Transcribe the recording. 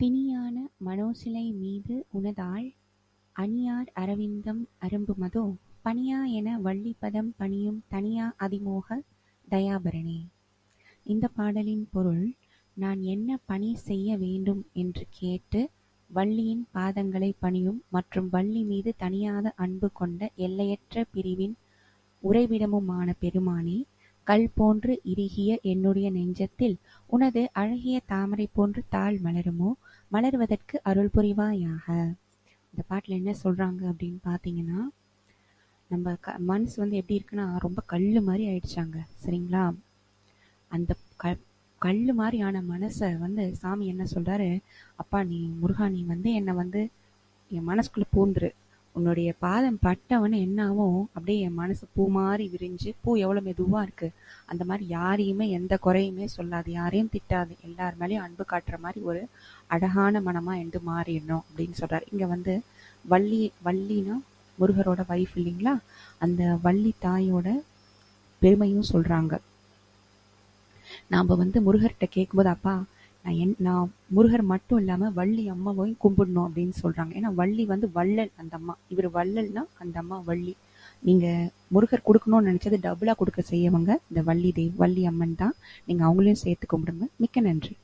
பிணியான மனோசிலை மீது உனதாள். அணியார் அரவிந்தம் அரும்புமதோ பணியா என வள்ளிப்பதம் பணியும் தனியா அதிமோக தயாபரணே இந்த பாடலின் பொருள் நான் என்ன பணி செய்ய வேண்டும் என்று கேட்டு வள்ளியின் பாதங்களை பணியும் மற்றும் வள்ளி மீது தனியாத அன்பு கொண்ட எல்லையற்ற பிரிவின் உறைவிடமுமான பெருமானே கல் போன்று இறுகிய என்னுடைய நெஞ்சத்தில் உனது அழகிய தாமரை போன்று தாழ் மலருமோ? மலர்வதற்கு அருள் புரிவாயாக. இந்த பாட்டில் என்ன சொல்கிறாங்க அப்படின்னு பார்த்தீங்கன்னா நம்ம க மனசு வந்து எப்படி இருக்குன்னா ரொம்ப கல் மாதிரி ஆயிடுச்சாங்க. சரிங்களா? அந்த க கல் மாதிரியான மனசை வந்து சாமி என்ன சொல்கிறாரு அப்பா நீ முருகா நீ வந்து என்னை வந்து என் மனசுக்குள்ளே பூந்துரு. உன்னுடைய பாதம் பட்டவன என்னாவோ அப்படியே என் மனசு பூ மாதிரி விரிஞ்சு பூ எவ்வளோ மெதுவாக இருக்கு. அந்த மாதிரி யாரையுமே எந்த குறையுமே சொல்லாது. யாரையும் திட்டாது. எல்லார் மேலேயும் அன்பு காட்டுற மாதிரி ஒரு அழகான மனமா என்று மாறிடணும் அப்படின்னு சொல்றாரு. இங்க வந்து வள்ளி வள்ளினா முருகரோட வைஃப் இல்லைங்களா? அந்த வள்ளி தாயோட பெருமையும் சொல்றாங்க. நாம் வந்து முருகர்கிட்ட கேட்கும்போது அப்பா நான் என் நான் முருகர் மட்டும் இல்லாமல் வள்ளி அம்மாவையும் கும்பிடணும் அப்படின்னு சொல்கிறாங்க ஏன்னா வள்ளி வந்து வள்ளல் அந்த அம்மா. இவர் வள்ளல்னா அந்த அம்மா வள்ளி. நீங்கள் முருகர் கொடுக்கணும்னு நினச்சது டபுளாக கொடுக்க செய்யவங்க இந்த வள்ளி தேவ் வள்ளி அம்மன் தான். நீங்கள் அவங்களையும் சேர்த்து கும்பிடுங்க. மிக்க நன்றி.